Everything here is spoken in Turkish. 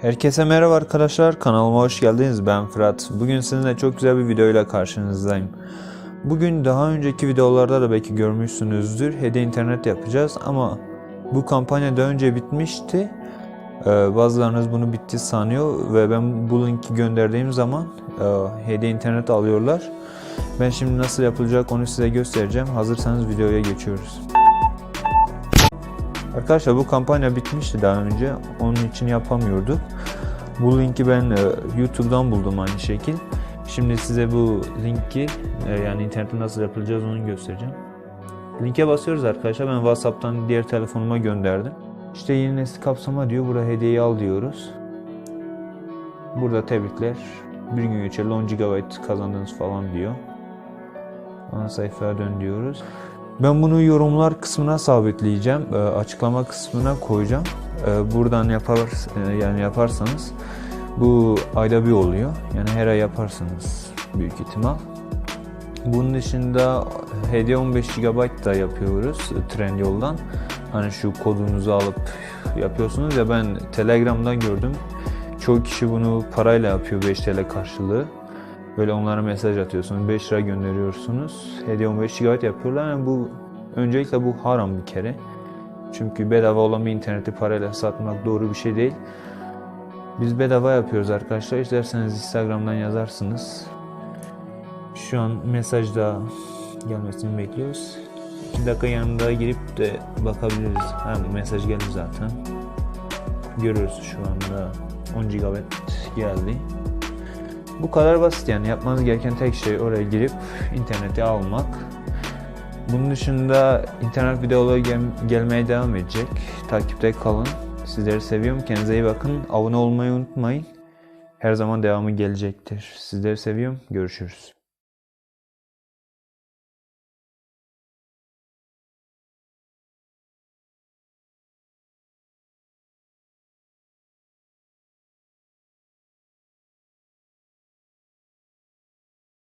Herkese merhaba arkadaşlar kanalıma hoş geldiniz ben Fırat. Bugün sizinle çok güzel bir videoyla karşınızdayım. Bugün daha önceki videolarda da belki görmüşsünüzdür hediye internet yapacağız ama bu kampanya daha önce bitmişti. Ee, bazılarınız bunu bitti sanıyor ve ben bu linki gönderdiğim zaman e, hediye internet alıyorlar. Ben şimdi nasıl yapılacak onu size göstereceğim. Hazırsanız videoya geçiyoruz. Arkadaşlar bu kampanya bitmişti daha önce. Onun için yapamıyorduk. Bu linki ben e, YouTube'dan buldum aynı şekil. Şimdi size bu linki e, yani internette nasıl yapılacağız onu göstereceğim. Linke basıyoruz arkadaşlar. Ben WhatsApp'tan diğer telefonuma gönderdim. İşte yeni nesil kapsama diyor. Burada hediyeyi al diyoruz. Burada tebrikler. Bir gün geçerli 10 GB kazandınız falan diyor. Ana sayfaya dön diyoruz. Ben bunu yorumlar kısmına sabitleyeceğim. E, açıklama kısmına koyacağım. E, buradan yapar e, yani yaparsanız bu ayda bir oluyor. Yani her ay yaparsınız büyük ihtimal. Bunun dışında hediye 15 GB da yapıyoruz Trendyol'dan. Hani şu kodunuzu alıp yapıyorsunuz ya ben Telegram'dan gördüm. Çoğu kişi bunu parayla yapıyor 5 TL karşılığı. Böyle onlara mesaj atıyorsunuz. 5 lira gönderiyorsunuz. Hediye 15 GB yapıyorlar. Yani bu öncelikle bu haram bir kere. Çünkü bedava olan bir interneti parayla satmak doğru bir şey değil. Biz bedava yapıyoruz arkadaşlar. İsterseniz Instagram'dan yazarsınız. Şu an mesajda gelmesini bekliyoruz. 2 dakika yanında girip de bakabiliriz. Ha, mesaj geldi zaten. Görüyoruz şu anda 10 GB geldi. Bu kadar basit yani yapmanız gereken tek şey oraya girip interneti almak. Bunun dışında internet videoları gel- gelmeye devam edecek. Takipte kalın. Sizleri seviyorum. Kendinize iyi bakın. Abone olmayı unutmayın. Her zaman devamı gelecektir. Sizleri seviyorum. Görüşürüz.